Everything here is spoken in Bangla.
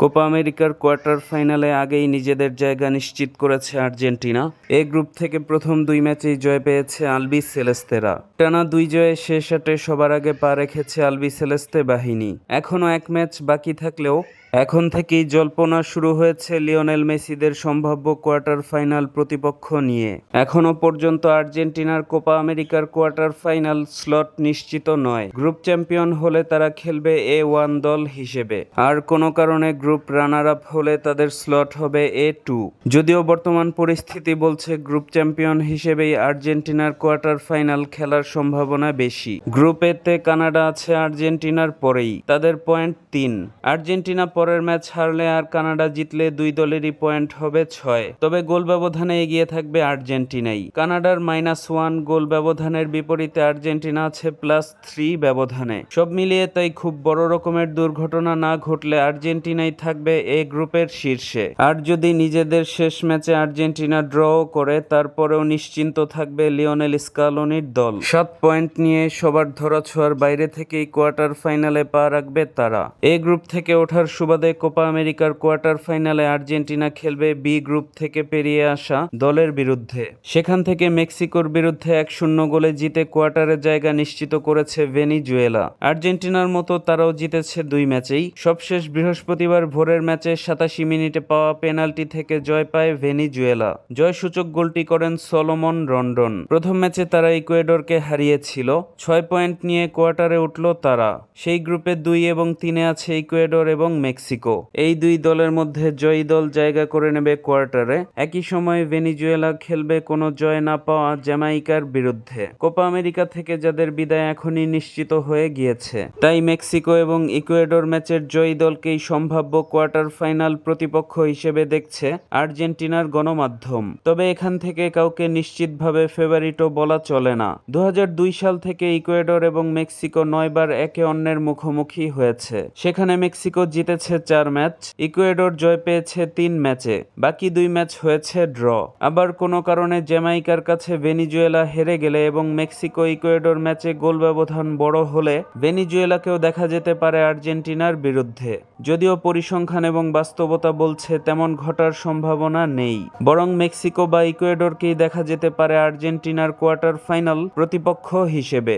কোপা আমেরিকার কোয়ার্টার ফাইনালে আগেই নিজেদের জায়গা নিশ্চিত করেছে আর্জেন্টিনা। এ গ্রুপ থেকে প্রথম দুই ম্যাচেই জয় পেয়েছে আলবি সেলেস্তেরা। টানা দুই জয়ে শেষ আটে সবার আগে পা রেখেছে আলবি সেলেস্তে বাহিনী। এখনও এক ম্যাচ বাকি থাকলেও এখন থেকেই জল্পনা শুরু হয়েছে লিওনেল মেসিদের সম্ভাব্য কোয়ার্টার ফাইনাল প্রতিপক্ষ নিয়ে। এখনও পর্যন্ত আর্জেন্টিনার কোপা আমেরিকার কোয়ার্টার ফাইনাল স্লট নিশ্চিত নয়। গ্রুপ চ্যাম্পিয়ন হলে তারা খেলবে এ ওয়ান দল হিসেবে। আর কোনো কারণে গ্রুপ রানার আপ হলে তাদের স্লট হবে এ টু। যদিও বর্তমান পরিস্থিতি বলছে গ্রুপ চ্যাম্পিয়ন হিসেবেই আর্জেন্টিনার কোয়ার্টার ফাইনাল খেলার সম্ভাবনা বেশি। গ্রুপ এতে কানাডা আছে আর্জেন্টিনার পরেই, তাদের পয়েন্ট তিন। আর্জেন্টিনা পরের ম্যাচ হারলে আর কানাডা জিতলে দুই দলেরই পয়েন্ট হবে ছয়। তবে গোল ব্যবধানে এগিয়ে থাকবে আর্জেন্টিনাই। কানাডার মাইনাস ওয়ান গোল ব্যবধানের বিপরীতে আর্জেন্টিনা আছে প্লাস থ্রি ব্যবধানে। সব মিলিয়ে তাই খুব বড় রকমের দুর্ঘটনা না ঘটলে আর্জেন্টিনাই থাকবে এ গ্রুপের শীর্ষে। আর যদি নিজেদের শেষ ম্যাচে আর্জেন্টিনা ড্র করে, তারপরেও নিশ্চিন্ত থাকবে লিওনেল স্কালোনির দল। সাত পয়েন্ট নিয়ে সবার ধরাছোঁয়ার বাইরে থেকেই কোয়ার্টার ফাইনালে পা রাখবে তারা। এ গ্রুপ থেকে ওঠার সুবাদে কোপা আমেরিকার কোয়ার্টার ফাইনালে আর্জেন্টিনা খেলবে বি গ্রুপ থেকে পেরিয়ে আসা দলের বিরুদ্ধে। সেখান থেকে মেক্সিকোর বিরুদ্ধে এক শূন্য গোলে জিতে কোয়ার্টারের জায়গা নিশ্চিত করেছে ভেনিজুয়েলা। আর্জেন্টিনার মতো তারাও জিতেছে দুই ম্যাচেই। সবশেষ বৃহস্পতিবার ভোরের ম্যাচে সাতাশি মিনিটে পাওয়া পেনাল্টি থেকে জয় পায় ভেনিজুয়েলা। জয়সূচক গোলটি করেন সলোমন রন্ডন। প্রথম ম্যাচে তারা ইকুয়েডরকে হারিয়েছিল। ছয় পয়েন্ট নিয়ে কোয়ার্টারে উঠল তারা। সেই গ্রুপে দুই এবং তিনে আছে ইকুয়েডর এবং মেক্সিকো। এই দুই দলের মধ্যে জয়ী দল জায়গা করে নেবে কোয়ার্টারে। একই সময়ে ভেনিজুয়েলা খেলবে কোনো জয় না পাওয়া জ্যামাইকার বিরুদ্ধে। কোপা আমেরিকা থেকে যাদের বিদায় এখনই নিশ্চিত হয়ে গিয়েছে। তাই মেক্সিকো এবং ইকুয়েডর ম্যাচের জয়ী দলকেই সম্ভাব্য কোয়ার্টার ফাইনাল প্রতিপক্ষ হিসেবে দেখছে আর্জেন্টিনার গণমাধ্যম। তবে এখান থেকে কাউকে নিশ্চিতভাবে ফেভারিটও বলা চলে না। দু হাজার দুই সাল থেকে ইকুয়েডর এবং মেক্সিকো নয়বার একে অন্যের মুখোমুখি হয়েছে। সেখানে মেক্সিকো জিতেছে চার ম্যাচ, ইকুয়েডর জয় পেয়েছে তিন ম্যাচে, বাকি দুই ম্যাচ হয়েছে ড্র। আবার কোনো কারণে জ্যামাইকার কাছে ভেনিজুয়েলা হেরে গেলে এবং মেক্সিকো ইকুয়েডর ম্যাচে গোল ব্যবধান বড় হলে ভেনিজুয়েলাকেও দেখা যেতে পারে আর্জেন্টিনার বিরুদ্ধে। যদিও পরিসংখ্যান এবং বাস্তবতা বলছে তেমন ঘটার সম্ভাবনা নেই। বরং মেক্সিকো বা ইকুয়েডরকেই দেখা যেতে পারে আর্জেন্টিনার কোয়ার্টার ফাইনাল প্রতিপক্ষ হিসেবে।